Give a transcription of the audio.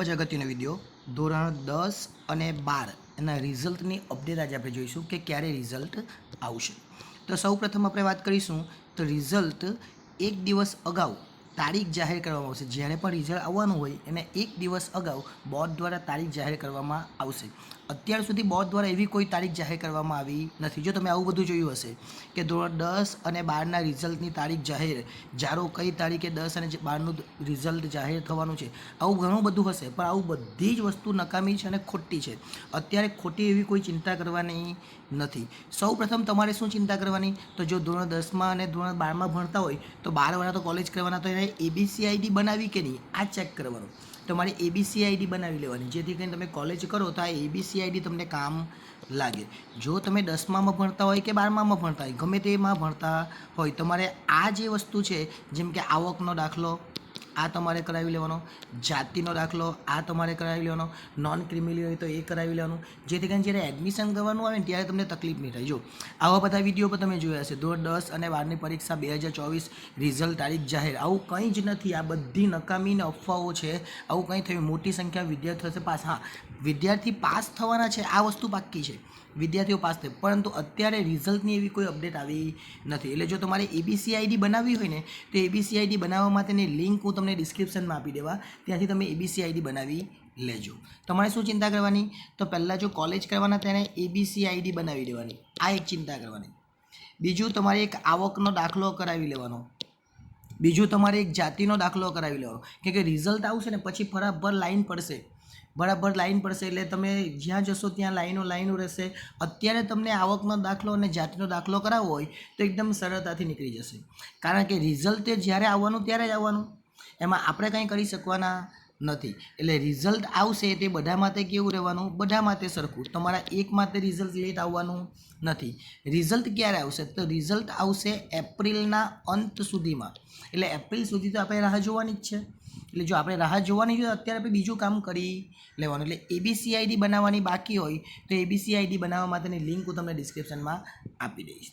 ખૂબ જ અગત્યનો વીડિયો ધોરણ દસ અને બાર. એના રિઝલ્ટની અપડેટ આજે આપણે જોઈશું કે ક્યારે રિઝલ્ટ આવશે. તો સૌ પ્રથમ આપણે વાત કરીશું, તો રિઝલ્ટ એક દિવસ અગાઉ તારીખ જાહેર કરવામાં આવશે. જ્યારે પણ રિઝલ્ટ આવવાનું હોય, એને એક દિવસ અગાઉ બોર્ડ દ્વારા તારીખ જાહેર કરવામાં આવશે. અત્યાર સુધી બોર્ડ દ્વારા એવી કોઈ તારીખ જાહેર કરવામાં આવી નથી. જો તમે આવું બધું જોયું હશે કે ધોરણ દસ અને બારના રિઝલ્ટની તારીખ જાહેર, જારો કઈ તારીખે દસ અને બારનું રિઝલ્ટ જાહેર થવાનું છે, આવું ઘણું બધું હશે, પણ આવું બધી જ વસ્તુ નકામી છે અને ખોટી છે. અત્યારે ખોટી એવી કોઈ ચિંતા કરવાની નથી. સૌ પ્રથમ તમારે શું ચિંતા કરવાની? તો જો ધોરણ દસમાં અને ધોરણ બારમાં ભણતા હોય, તો બાર વાળા તો કોલેજ કરવાના તો એને એબીસી આઈડી બનાવી કે નહીં? આ ચેક કરવાનું. તમારે એબીસી આઈડી બનાવી લેવાની. જેથી કરીને તમે કોલેજ કરો તો આ એબીસી આઈડી તમને કામ લાગે. જો તમે દસમામાં ભણતા હોય કે બારમામાં ભણતા હોય, ગમે તેમાં ભણતા હોય તમારે આ જે વસ્તુ છે, જેમ કે આવકનો દાખલો આ તમારે કરાવી લેવાનો. જાતિનો દાખલો આ તમારે કરાવી લેવાનો. નોન ક્રિમિનલ હોય તો એ કરાવી લેવાનું. જેથી કરીને જ્યારે એડમિશન કરવાનું આવે ને ત્યારે તમને તકલીફ નહીં થાય. જો, આવા બધા વીડિયો પણ તમે જોયા હશે. ધોરણ દસ અને બારની પરીક્ષા બે હજાર ચોવીસ રિઝલ્ટ તારીખ જાહેર. આવું કંઈ જ નથી. આ બધી નકામી ને અફવાઓ છે. આવું કંઈ થયું. મોટી સંખ્યા વિદ્યાર્થીઓ હશે પાસ. હા, વિદ્યાર્થી પાસ થવાના છે. આ વસ્તુ પાક્કી છે. વિદ્યાર્થીઓ પાસ થાય. પરંતુ અત્યારે રિઝલ્ટની એવી કોઈ અપડેટ આવી નથી. એટલે જો તમારે એબીસી આઈડી બનાવવી હોય ને, તો એબીસી આઈડી બનાવવા માટેની લિંક હું તમને ડિસ્ક્રિપ્શનમાં આપી દેવા. ત્યાંથી તમે એબીસી આઈડી બનાવી લેજો. તમારે શું ચિંતા કરવાની? તો પહેલાં જો કોલેજ કરવાના તેને એબીસી આઈડી બનાવી દેવાની. આ એક ચિંતા કરવાની. બીજું તમારે એક આવકનો દાખલો કરાવી લેવાનો. બીજું તમારે એક જાતિનો દાખલો કરાવી લેવાનો. કેમ કે રિઝલ્ટ આવશે ને પછી બરાબર લાઈન પડશે. બરાબર લાઈન પડશે એટલે તમે જ્યાં જશો ત્યાં લાઈનો લાઈનો રહેશે. અત્યારે તમને આવકનો દાખલો અને જાતિનો દાખલો કરાવવો હોય તો એકદમ સરળતાથી નીકળી જશે. કારણ કે રિઝલ્ટ જ્યારે આવવાનું ત્યારે જ આવવાનું. એમાં આપણે કંઈ કરી શકવાના નથી. એટલે રિઝલ્ટ આવશે તે બધા માટે કેવું રહેવાનું? બધા માટે સરખું. તમારા એક માટે રિઝલ્ટ લેટ આવવાનું નથી. રિઝલ્ટ ક્યારે આવશે? તો રિઝલ્ટ આવશે એપ્રિલના અંત સુધીમાં. એટલે એપ્રિલ સુધી તો આપણે રાહ જોવાની જ છે. એટલે જો આપણે રાહ જોવાની છે અત્યારે આપણે બીજું કામ કરી લેવાનું. એટલે એબીસીઆઈડી બનાવવાની બાકી હોય તો એબીસીઆઈડી બનાવવા માટેની લિંક હું તમને ડિસ્ક્રિપ્શનમાં આપી દઈશ.